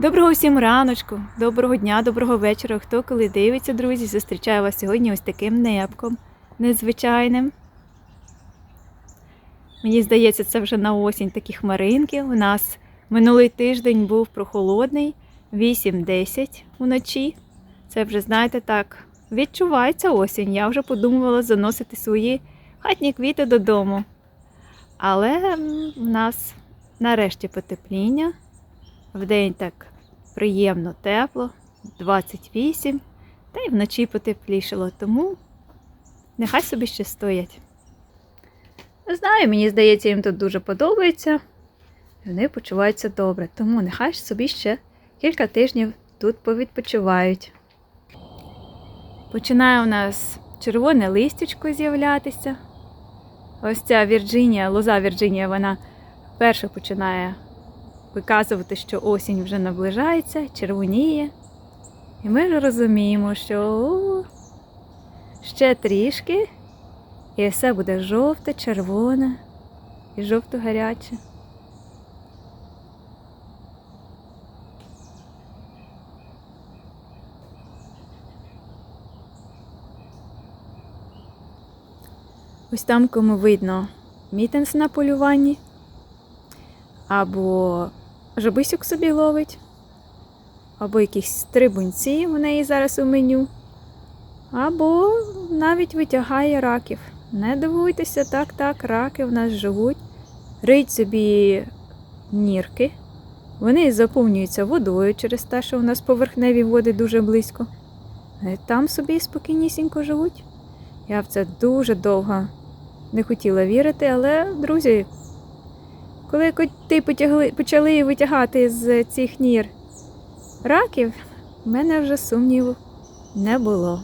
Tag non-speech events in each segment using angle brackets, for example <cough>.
Доброго всім раночку, доброго дня, доброго вечора. Хто коли дивиться, друзі, зустрічаю вас сьогодні ось таким небком незвичайним. Мені здається, це вже на осінь такі хмаринки. У нас минулий тиждень був прохолодний, 8-10 уночі. Це вже, знаєте, так, відчувається осінь. Я вже подумувала заносити свої хатні квіти додому. Але в нас нарешті потепління. Вдень так приємно тепло, 28, та й вночі потеплішало, тому нехай собі ще стоять. Знаю, мені здається, їм тут дуже подобається. Вони почуваються добре, тому нехай собі ще кілька тижнів тут повідпочивають. Починає у нас червоне листячко з'являтися. Ось ця Вірджинія, лоза Вірджинія, вона перша починає виказувати, що осінь вже наближається, червоніє. І ми вже розуміємо, що ще трішки, і все буде жовте, червоне і жовто-гаряче. Ось там, кому видно мітинс на полюванні, або жабисюк собі ловить, або якісь стрибунці у неї зараз у меню, або навіть витягає раків. Не дивуйтеся, так, так, раки в нас живуть, риють собі нірки. Вони заповнюються водою через те, що у нас поверхневі води дуже близько. І там собі спокійнісінько живуть. Я в це дуже довго не хотіла вірити, але, друзі, коли коти потягли, почали витягати з цих нір раків, в мене вже сумніву не було.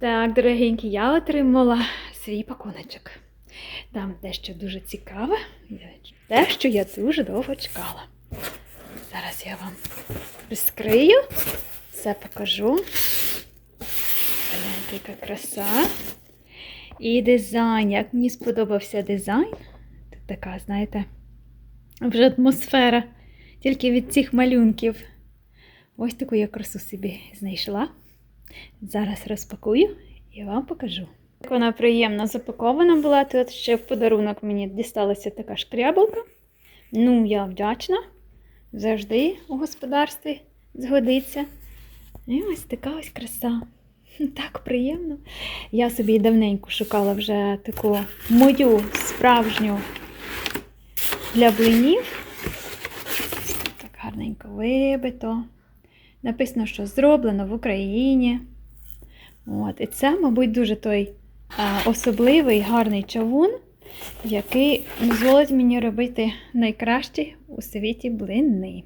Так, дорогенькі, я отримала свій пакуночок. Там дещо дуже цікаве, те, що я дуже довго чекала. Зараз я вам розкрию, все покажу. Гляньте, яка краса. І дизайн. Як мені сподобався дизайн. Тут така, знаєте, вже атмосфера. Тільки від цих малюнків. Ось таку я красу собі знайшла. Зараз розпакую і вам покажу. Як вона приємно запакована була. Тут ще в подарунок мені дісталася така шкрябалка. Ну, я вдячна. Завжди у господарстві згодиться. І ось така ось краса. <laughs> Так приємно. Я собі давненько шукала вже таку мою справжню для блинів. Так гарненько вибито. Написано, що зроблено в Україні. От. І це, мабуть, дуже той а, особливий гарний чавун, який дозволить мені робити найкращі у світі блини.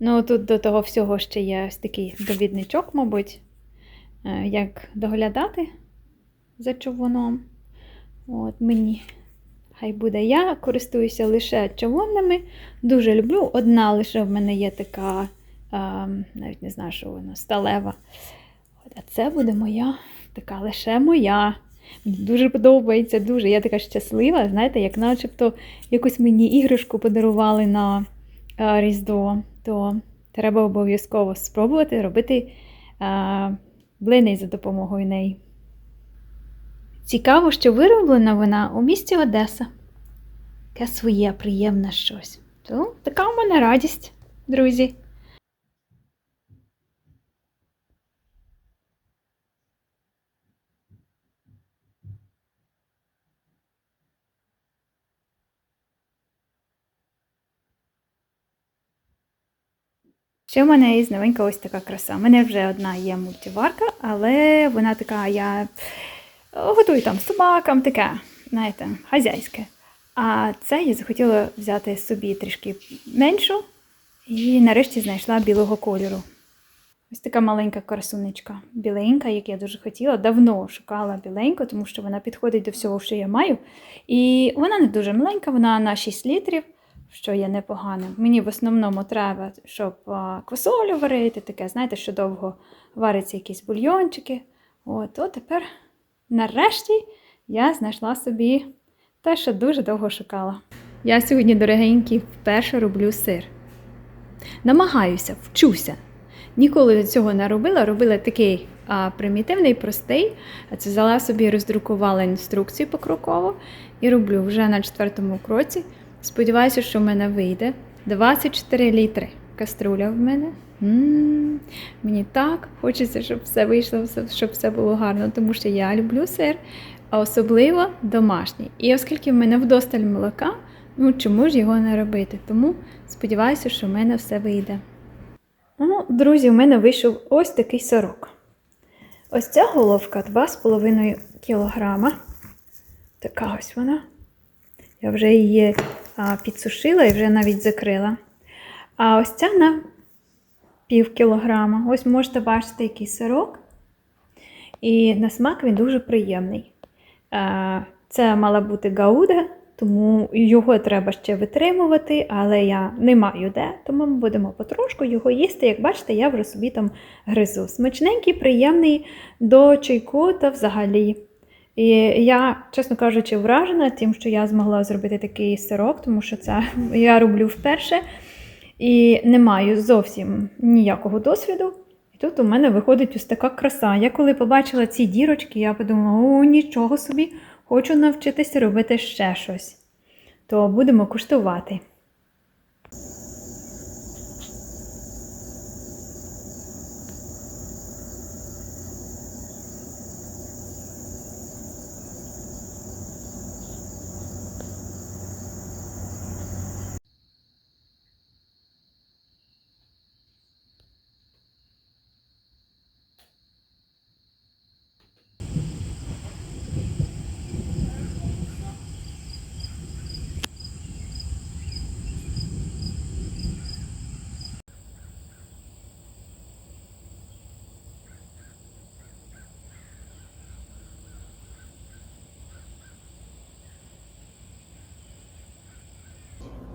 Ну, тут до того всього ще є ось такий довідничок, мабуть, е, як доглядати за човуном. От мені. Хай буде я користуюся лише човунними. Дуже люблю. Одна лише в мене є така, навіть не знаю, що вона, сталева. А це буде моя, така лише моя. Мені дуже подобається, дуже. Я така щаслива, знаєте, як начебто якусь мені іграшку подарували на а, Різдво, то треба обов'язково спробувати робити а, блини за допомогою неї. Цікаво, що вироблена вона у місті Одеса. Таке своє приємне щось. То така у мене радість, друзі. Ще в мене є новенька ось така краса. У мене вже одна є мультиварка, але вона така, я готую там собакам, таке, знаєте, хазяйське. А це я захотіла взяти собі трішки меншу і нарешті знайшла білого кольору. Ось така маленька красунечка, біленька, як я дуже хотіла. Давно шукала біленьку, тому що вона підходить до всього, що я маю. І вона не дуже маленька, вона на 6 літрів, що є непоганим. Мені в основному треба, щоб квасолю варити, таке, знаєте, що довго варяться якісь бульйончики. От, от тепер, нарешті, я знайшла собі те, що дуже довго шукала. Я сьогодні, дорогенькі, вперше роблю сир. Намагаюся, вчуся. Ніколи цього не робила, робила такий а, примітивний, простий. Це взяла собі, роздрукувала інструкцію покроково і роблю вже на четвертому кроці. Сподіваюся, що в мене вийде. 24 літри каструля в мене. М-м-м. Мені так хочеться, щоб все вийшло, щоб все було гарно, тому що я люблю сир, а особливо домашній. І оскільки в мене вдосталь молока, ну чому ж його не робити? Тому сподіваюся, що в мене все вийде. Ну, друзі, в мене вийшов ось такий сорок. Ось ця головка 2,5 кг. Така ось вона. Я вже її підсушила і вже навіть закрила. А ось ця на пів кілограма. Ось можете бачити, який сирок. І на смак він дуже приємний. Це мала бути гауда, тому його треба ще витримувати, але я не маю де, тому ми будемо потрошку його їсти. Як бачите, я вже собі там гризу. Смачненький, приємний до чайку та взагалі. І я, чесно кажучи, вражена тим, що я змогла зробити такий сирок, тому що це я роблю вперше і не маю зовсім ніякого досвіду. І тут у мене виходить ось така краса. Я коли побачила ці дірочки, я подумала, о, нічого собі, хочу навчитися робити ще щось. То будемо куштувати.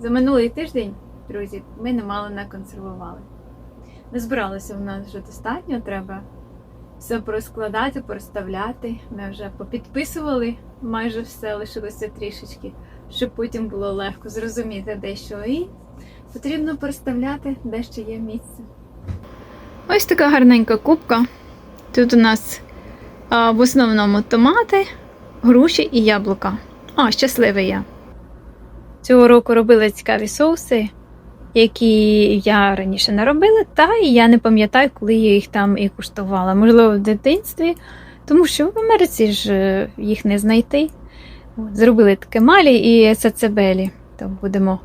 За минулий тиждень, друзі, ми немало не консервували. Не збиралося у нас вже достатньо, треба все порозкладати, порозставляти. Ми вже попідписували майже все, лишилося трішечки, щоб потім було легко зрозуміти дещо. І потрібно переставляти, де ще є місце. Ось така гарненька кубка. Тут у нас а, в основному томати, груші і яблука. О, щасливий я. Цього року робила цікаві соуси, які я раніше не робила, та я не пам'ятаю, коли я їх там і куштувала. Можливо, в дитинстві, тому що в Америці ж е, їх не знайти. Зробили таке малі і сацебелі. То будемо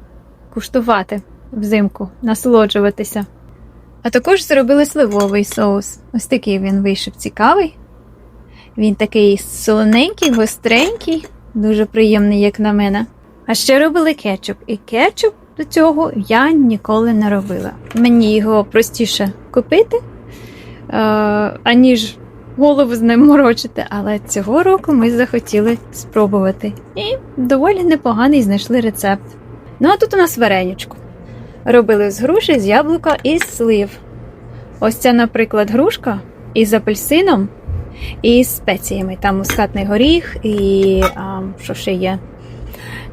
куштувати взимку, насолоджуватися. А також зробили сливовий соус. Ось такий він вийшов цікавий. Він такий солоненький, гостренький, дуже приємний, як на мене. А ще робили кетчуп. І кетчуп до цього я ніколи не робила. Мені його простіше купити, е, аніж голову з ним морочити. Але цього року ми захотіли спробувати. І доволі непоганий знайшли рецепт. Ну а тут у нас вареничку. Робили з груші, з яблука і з слив. Ось це, наприклад, грушка із апельсином і з спеціями. Там мускатний горіх і а, що ще є,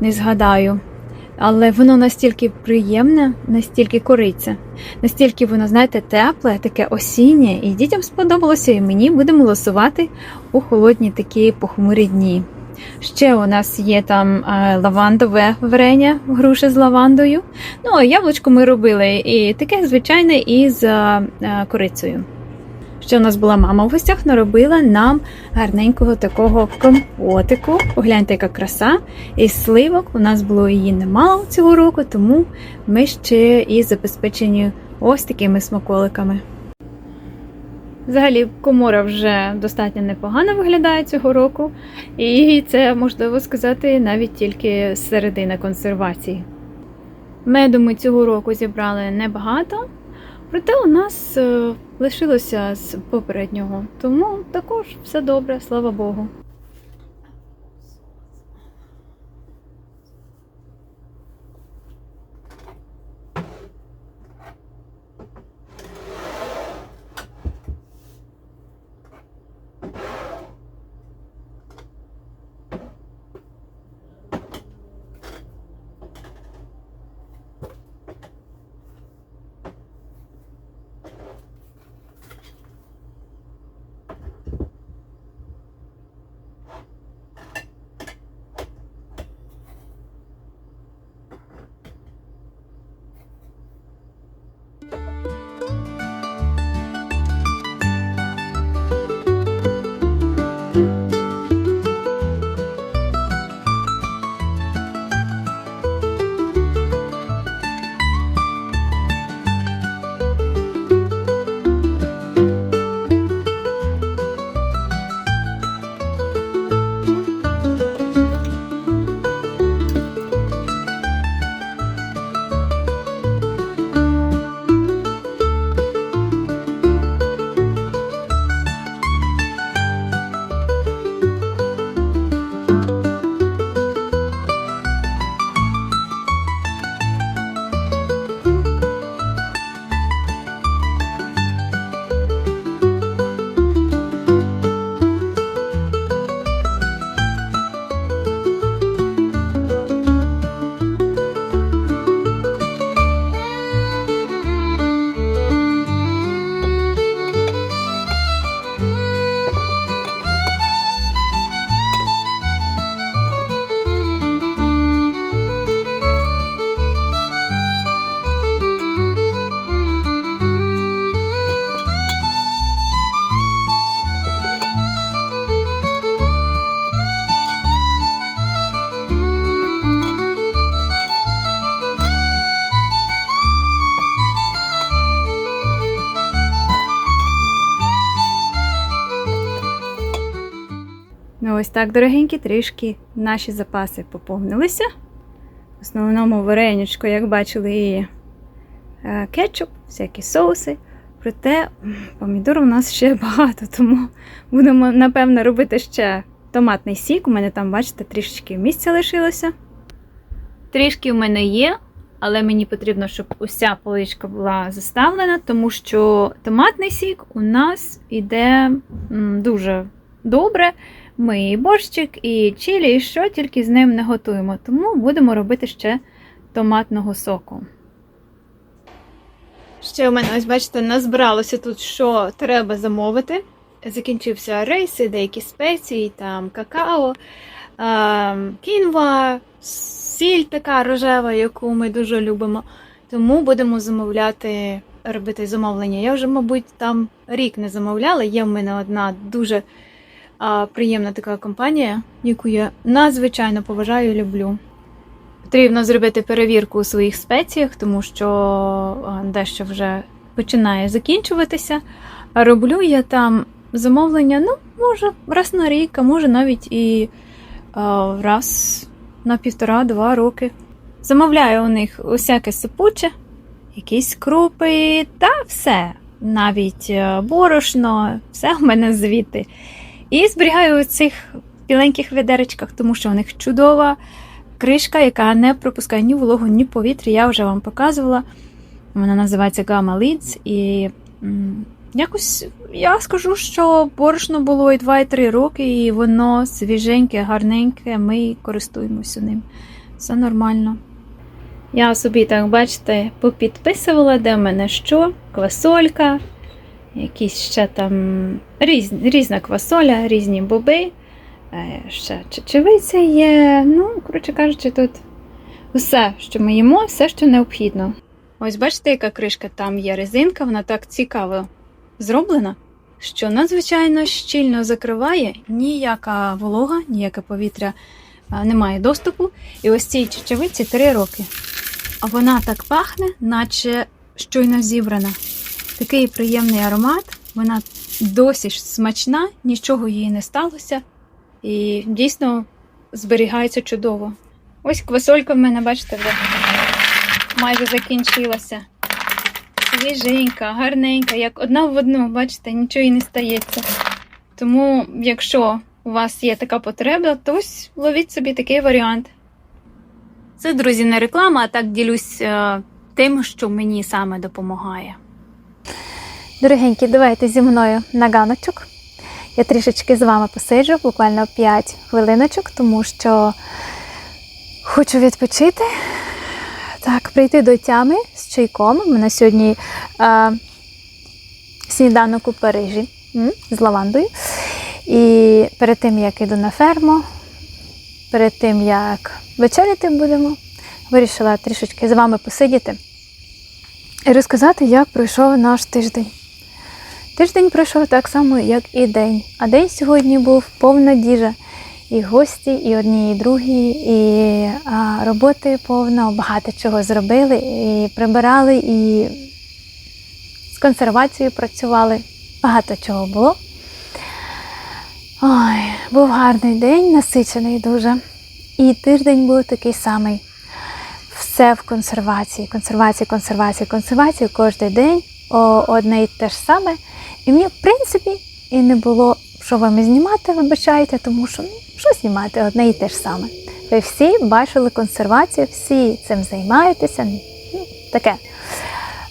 не згадаю. Але воно настільки приємне, настільки кориться, настільки воно, знаєте, тепле, таке осіннє, і дітям сподобалося, і мені будемо лосувати у холодні такі похмурі дні. Ще у нас є там е, лавандове варення, груша з лавандою. Ну, а яблучко ми робили і таке звичайне із е, корицею. Ще у нас була мама в гостях, наробила нам гарненького такого компотику. Погляньте, яка краса. Із сливок у нас було її немало цього року, тому ми ще і забезпечені ось такими смаколиками. Взагалі, комора вже достатньо непогано виглядає цього року, і це можливо сказати навіть тільки середина консервації. Меду ми цього року зібрали небагато, проте у нас е, лишилося з попереднього, тому також все добре, слава Богу. Так, дорогенькі, трішки наші запаси поповнилися. В основному вареничко, як бачили, і е, кетчуп, всякі соуси. Проте помідор у нас ще <laughs> багато, тому будемо, напевно, робити ще томатний сік. У мене там, бачите, трішечки місця лишилося. Трішки в мене є, але мені потрібно, щоб уся поличка була заставлена, тому що томатний сік у нас іде дуже добре. Ми і борщик, і чилі, і що тільки з ним не готуємо. Тому будемо робити ще томатного соку. Ще у мене, ось бачите, назбиралося тут, що треба замовити. Закінчився і деякі спеції, там какао, кінва, сіль така рожева, яку ми дуже любимо. Тому будемо замовляти, робити замовлення. Я вже, мабуть, там рік не замовляла. Є в мене одна дуже приємна така компанія, яку я надзвичайно поважаю і люблю. Потрібно зробити перевірку у своїх спеціях, тому що дещо вже починає закінчуватися. Роблю я там замовлення, ну, може, раз на рік, а може навіть і раз на півтора-два роки. Замовляю у них усяке сипуче, якісь крупи та все. Навіть е, борошно, все в мене звідти. І зберігаю у цих біленьких відеречках, тому що у них чудова кришка, яка не пропускає ні вологу, ні повітря. Я вже вам показувала. Вона називається Gamma Lids. І якось я скажу, що борошно було і 2-3 роки, і воно свіженьке, гарненьке, ми користуємося ним. Все нормально. Я собі, так бачите, попідписувала, де в мене що, квасолька, якісь ще там різ, різна квасоля, різні боби, е, ще чечевиця є. Ну, коротше кажучи, тут все, що ми їмо, все, що необхідно. Ось бачите, яка кришка там є резинка, вона так цікаво зроблена, що надзвичайно щільно закриває, ніяка волога, ніяке повітря а, немає доступу. І ось цій чечевиці 3 роки. А вона так пахне, наче щойно зібрана. Такий приємний аромат, вона досі смачна, нічого їй не сталося. І дійсно зберігається чудово. Ось квасолька в мене, бачите, вже майже закінчилася. Свіженька, гарненька, як одна в одну, бачите, нічого і не стається. Тому, якщо у вас є така потреба, то ось ловіть собі такий варіант. Це, друзі, не реклама, а так ділюсь е, тим, що мені саме допомагає. Дорогенькі, давайте зі мною на ганочок. Я трішечки з вами посиджу, буквально 5 хвилиночок, тому що хочу відпочити. Так, прийти до тями з чайком. У мене сьогодні е, сніданок у Парижі з лавандою. І перед тим, як іду на ферму, перед тим, як вечеряти будемо, вирішила трішечки з вами посидіти і розказати, як пройшов наш тиждень. Тиждень пройшов так само, як і день. А день сьогодні був повна діжа. І гості, і одні, і другі, і а, роботи повно, багато чого зробили, і прибирали, і з консервацією працювали. Багато чого було. Ой, був гарний день, насичений дуже. І тиждень був такий самий. Все в консервації, консервації, консервації, консервації кожен день одне і те ж саме. І мені, в принципі, і не було що вам знімати, вибачайте, тому що ну, що знімати одне і те ж саме. Ви всі бачили консервацію, всі цим займаєтеся. Ну, таке.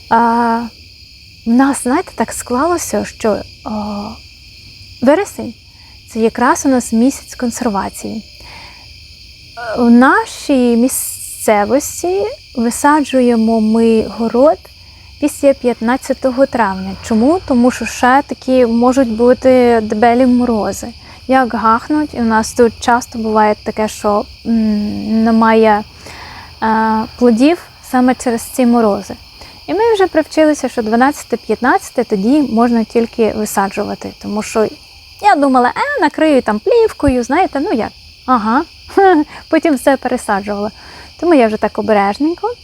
А, У нас, знаєте, так склалося, що о, вересень це якраз у нас місяць консервації. У нашій місцевості висаджуємо ми город після 15 травня. Чому? Тому що ще такі можуть бути дебелі морози. Як гахнуть, і у нас тут часто буває таке, що немає е, плодів саме через ці морози. І ми вже привчилися, що 12-15 тоді можна тільки висаджувати, тому що я думала, е, накрию там плівкою, знаєте, ну як? Ага. <laughs> Потім все пересаджувала. Тому я вже так обережненько.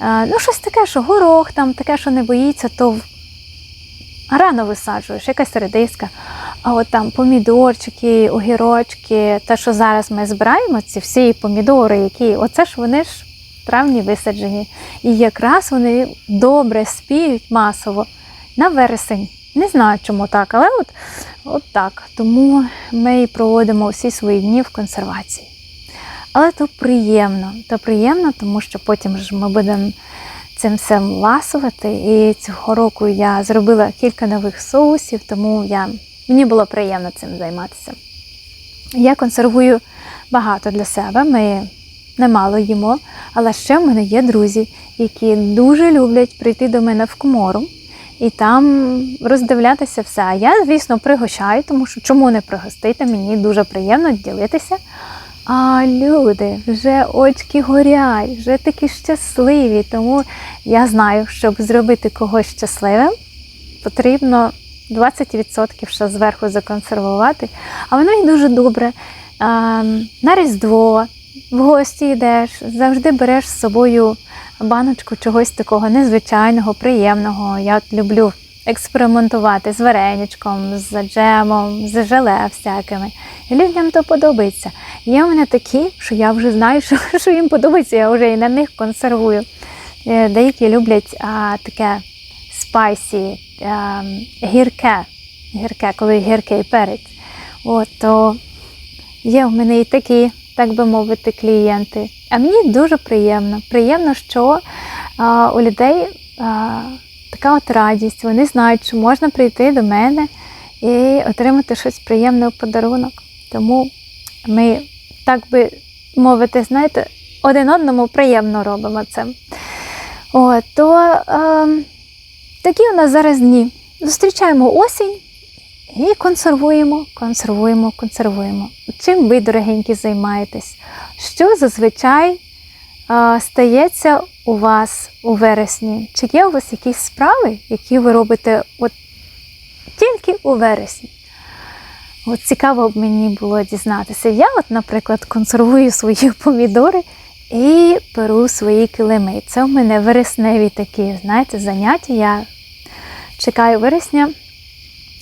Е, Ну, щось таке, що горох, там, таке, що не боїться, то рано висаджуєш, якась редиска. А от там помідорчики, огірочки, те, що зараз ми збираємо, ці всі помідори, які, оце ж вони ж в травні висаджені. І якраз вони добре спіють масово на вересень. Не знаю, чому так, але от, от так. Тому ми і проводимо всі свої дні в консервації. Але то приємно, то приємно, тому що потім ж ми будемо цим всім ласувати. І цього року я зробила кілька нових соусів, тому я, мені було приємно цим займатися. Я консервую багато для себе. Ми немало їмо, але ще в мене є друзі, які дуже люблять прийти до мене в комору і там роздивлятися все. А я, звісно, пригощаю, тому що чому не пригостити? Мені дуже приємно ділитися. А люди вже очки горять, вже такі щасливі. Тому я знаю, щоб зробити когось щасливим, потрібно 20% ще зверху законсервувати. А воно і дуже добре. На Різдво, в гості йдеш, завжди береш з собою баночку чогось такого незвичайного, приємного. Я люблю експериментувати з вареничком, з джемом, з желе всякими. І людям то подобається. Є в мене такі, що я вже знаю, <laughs> що, що їм подобається, я вже і на них консервую. Е, Деякі люблять а, таке спайсі, а, гірке, гірке, коли гіркий перець. От, то є в мене і такі, так би мовити, клієнти. А мені дуже приємно. Приємно, що а, у людей а, така от радість. Вони знають, що можна прийти до мене і отримати щось приємне у подарунок. Тому ми, так би мовити, знаєте, один одному приємно робимо це. От, то е, такі у нас зараз дні. Зустрічаємо осінь і консервуємо, консервуємо, консервуємо. Чим ви, дорогенькі, займаєтесь? Що зазвичай стається у вас у вересні? Чи є у вас якісь справи, які ви робите от тільки у вересні? От цікаво б мені було дізнатися. Я, от, наприклад, консервую свої <laughs> помідори і перу свої килими. Це в мене вересневі такі, знаєте, заняття. Я чекаю вересня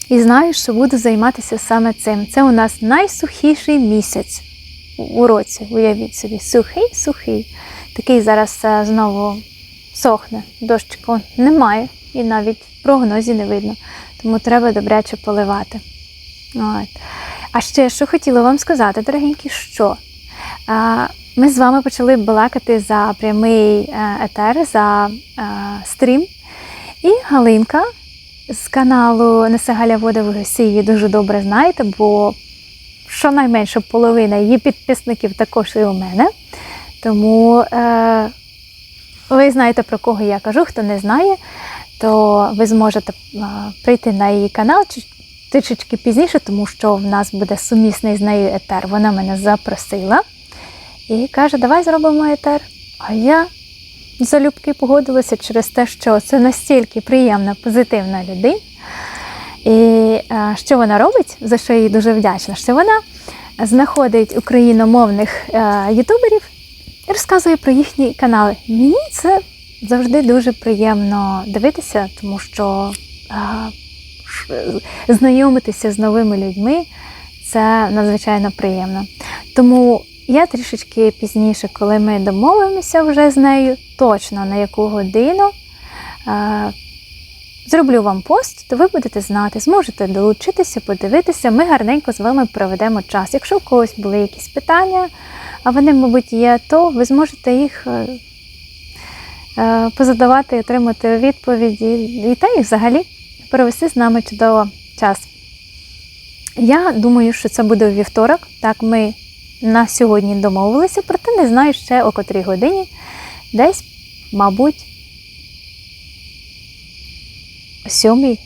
і знаю, що буду займатися саме цим. Це у нас найсухіший місяць у році. Уявіть собі, сухий, сухий. Такий зараз е, знову сохне. Дощику немає і навіть в прогнозі не видно. Тому треба добряче поливати. От. А ще що хотіла вам сказати, дорогенькі, що ми з вами почали балакати за прямий е, етер, за е, стрім. І Галинка з каналу Несе Галя Вода в Госі її дуже добре знаєте, бо щонайменше половина її підписників також і у мене. Тому е, ви знаєте, про кого я кажу. Хто не знає, то ви зможете е, прийти на її канал трішечки пізніше, тому що в нас буде сумісний з нею етер. Вона мене запросила і каже, давай зробимо етер. А я залюбки погодилася через те, що це настільки приємна, позитивна людина. І е, що вона робить, за що їй дуже вдячна, що вона знаходить україномовних е, ютуберів і розказує про їхні канали. Мені це завжди дуже приємно дивитися, тому що а, знайомитися з новими людьми це надзвичайно приємно. Тому я трішечки пізніше, коли ми домовимося вже з нею, точно на яку годину. е, Зроблю вам пост, то ви будете знати, зможете долучитися, подивитися. Ми гарненько з вами проведемо час. Якщо у когось були якісь питання, а вони, мабуть, є, то ви зможете їх е, е, позадавати отримати відповіді. І та і взагалі провести з нами чудово час. Я думаю, що це буде у вівторок. Так, ми на сьогодні домовилися, проте не знаю ще о котрій годині. Десь, мабуть, сьомій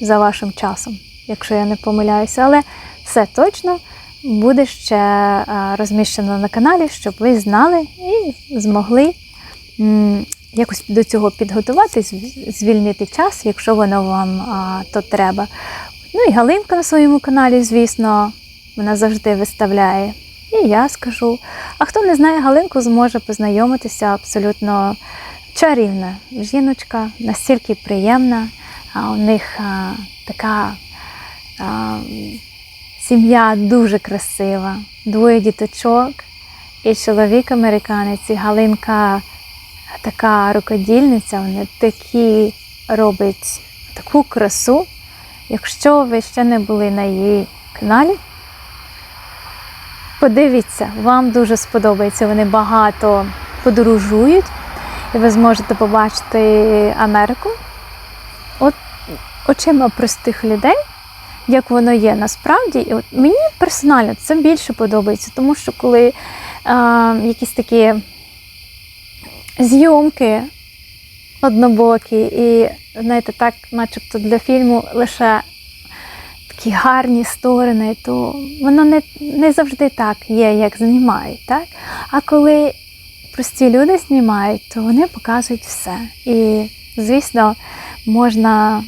за вашим часом, якщо я не помиляюся. Але все точно буде ще е, розміщено на каналі, щоб ви знали і змогли якось до цього підготуватись, звільнити час, якщо воно вам то треба. Ну і Галинка на своєму каналі, звісно, вона завжди виставляє. І я скажу. А хто не знає Галинку, зможе познайомитися абсолютно чарівна жіночка, настільки приємна. У них а, така а, сім'я дуже красива, двоє діточок, і чоловік американець, і Галинка така рукодільниця, вона такі робить таку красу. Якщо ви ще не були на її каналі, Подивіться, вам дуже сподобається. Вони багато подорожують, і ви зможете побачити Америку от очима простих людей, як воно є насправді. І от мені персонально це більше подобається, тому що коли е, якісь такі зйомки однобокі, і знаєте, так, начебто для фільму лише такі гарні сторони, то воно не, не завжди так є, як знімають. Так? А коли прості люди знімають, то вони показують все. І, звісно, можна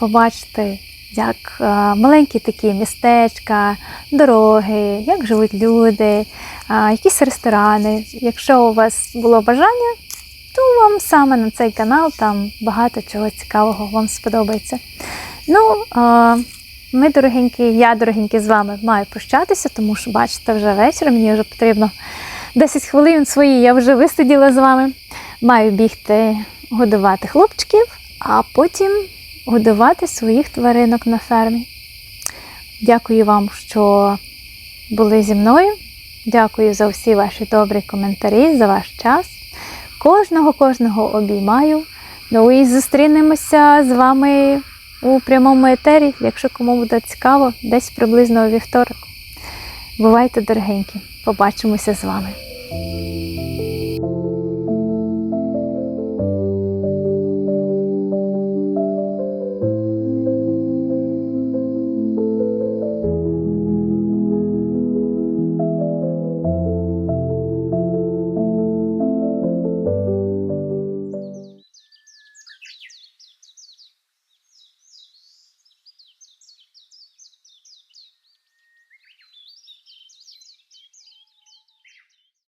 побачити, як е, маленькі такі містечка, дороги, як живуть люди, е, якісь ресторани. Якщо у вас було бажання, то вам саме на цей канал там багато чого цікавого вам сподобається. Ну, е, ми, дорогенькі, я, дорогенькі, з вами маю прощатися, тому що, бачите, вже вечір, мені вже потрібно 10 хвилин свої, я вже висиділа з вами. Маю бігти годувати хлопчиків, а потім годувати своїх тваринок на фермі. Дякую вам, що були зі мною. Дякую за всі ваші добрі коментарі, за ваш час. Кожного, кожного обіймаю. Ну і зустрінемося з вами у прямому етері, якщо кому буде цікаво, десь приблизно у вівторок. Бувайте, дорогенькі, побачимося з вами.